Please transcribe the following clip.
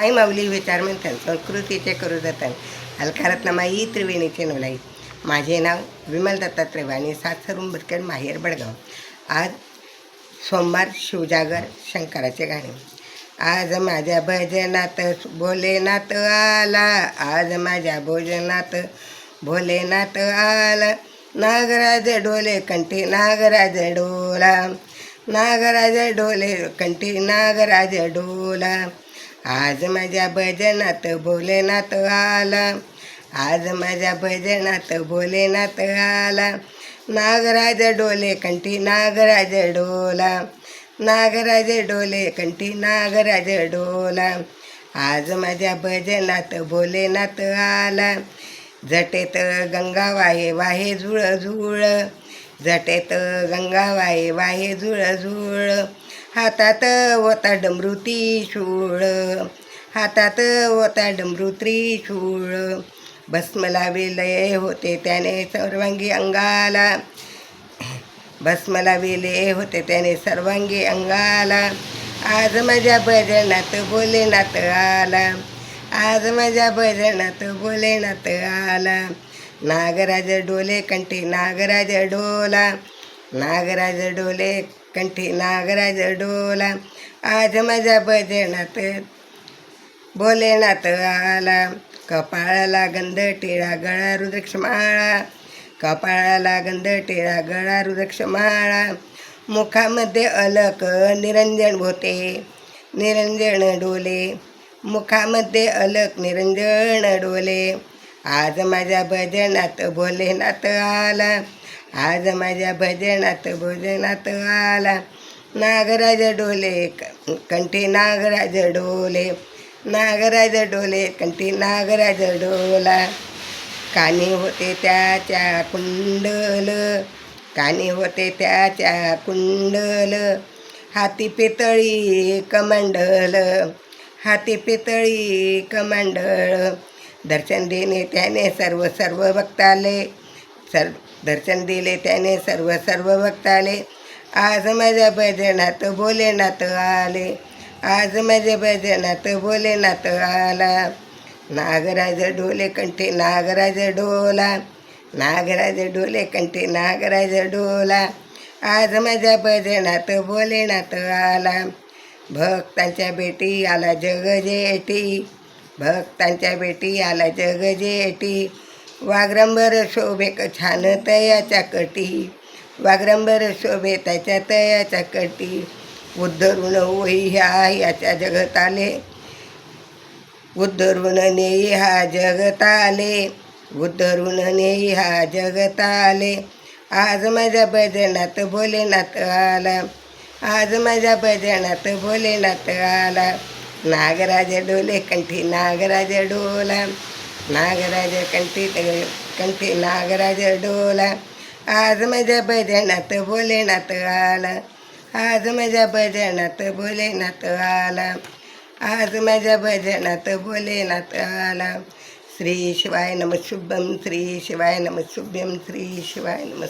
आई माऊली विचार म्हणतात संस्कृतीचे करू जतन. अलकारत्नमाई त्रिवेणीचे नवलाई माझे नाव विमल दत्तात्रय त्रिवाणी सासरून भटकन माहेर बडगाव. आज सोमवार शिवजागर शंकराचे गाणे. आज माझ्या भजनात भोलेनाथ आला. आज माझ्या भोजनात भोलेनाथ आला. नागराज डोले कंठी नागराज डोला. नागराज डोले कंठी नागराज डोला. आज माझ्या भजनात भोलेनाथ आला. आज माझ्या भजनात भोलेनाथ आला. नागराज डोले कंठी नागराज डोला. नागराज डोले कंठी नागराज डोला. आज माझ्या भजनात भोलेनाथ आला. झटेत गंगा वाहे वाहे झुळ झुळ. झटेत गंगा वाहे वाहे झुळ झुळ. हातात होता डमरू त्रिशूळ हातात होता डमरू त्रिशूळ भस्म लाविले होते त्याने सर्वांगी अंगाला. भस्म लाविले होते त्याने सर्वांगी अंगाला. आज माझ्या भजनात बोलेनात आला. आज माझ्या भजनात बोलेनात आला. नागराज डोले कंटे नागराज डोला. नागराज डोले कंठी नागराज डोला आज माझ्या भजनात भोलेनाथ आला कपाळाला गंध टिळा गळा रुद्रक्ष माळा कपाळाला गंध टिळा गळा रुद्रक्ष माळा मुखामध्ये अलक निरंजन होते निरंजन डोले मुखामध्ये अलक निरंजन डोले आज माझ्या भजनात भोलेनाथ आला आज माझ्या भजनात भोजनात आला. नागराज डोले क- कंठी नागराज डोले नागराज डोले कंठी नागराज डोला. कानी होते त्याच्या कुंडल कानी होते त्याच्या कुंडल. हाती पितळी कमंडल हाती पितळी कमंडळ दर्शन देणे त्याने सर्व सर्व भक्ताले. सर्व दर्शन दिले त्याने सर्व सर्व भक्ताले. आज माझ्या भजनात भोलेनाथ आले. आज माझ्या भजनात भोलेनाथ आला. नागराज डोले कंठे नागराज डोला. नागराज डोले कंठे नागराज डोला. आज माझ्या भजनात भोलेनाथ आला. भक्तांच्या बेटी आला जगजेटी भक्तांच्या बेटी आला जगजेटी वागरंबर शोभे छान तयाच्या कटी. वाग्रंबर शोभे त्याच्या तयाच्या कटी. उद्धरून ओही ह्या याच्या जगताले. उद्धरून नेई हा जगताले. उद्धरून नेई हा जगताले. आज माझ्या भजनात भोलेनाथ आला. आज माझ्या भजनात भोलेनाथ आला. नागराज डोले कंठी नागराज डोला. नागराज कंठी कंठी नागराज डोला आज माझ्या भजनात भोलेनाथ आला आज माझ्या भजनात भोलेनाथ आला आज माझ्या भजनात भोलेनाथ आला श्री शिवाय नम शुभम श्री शिवाय नम शुभ्यम श्री शिवाय नम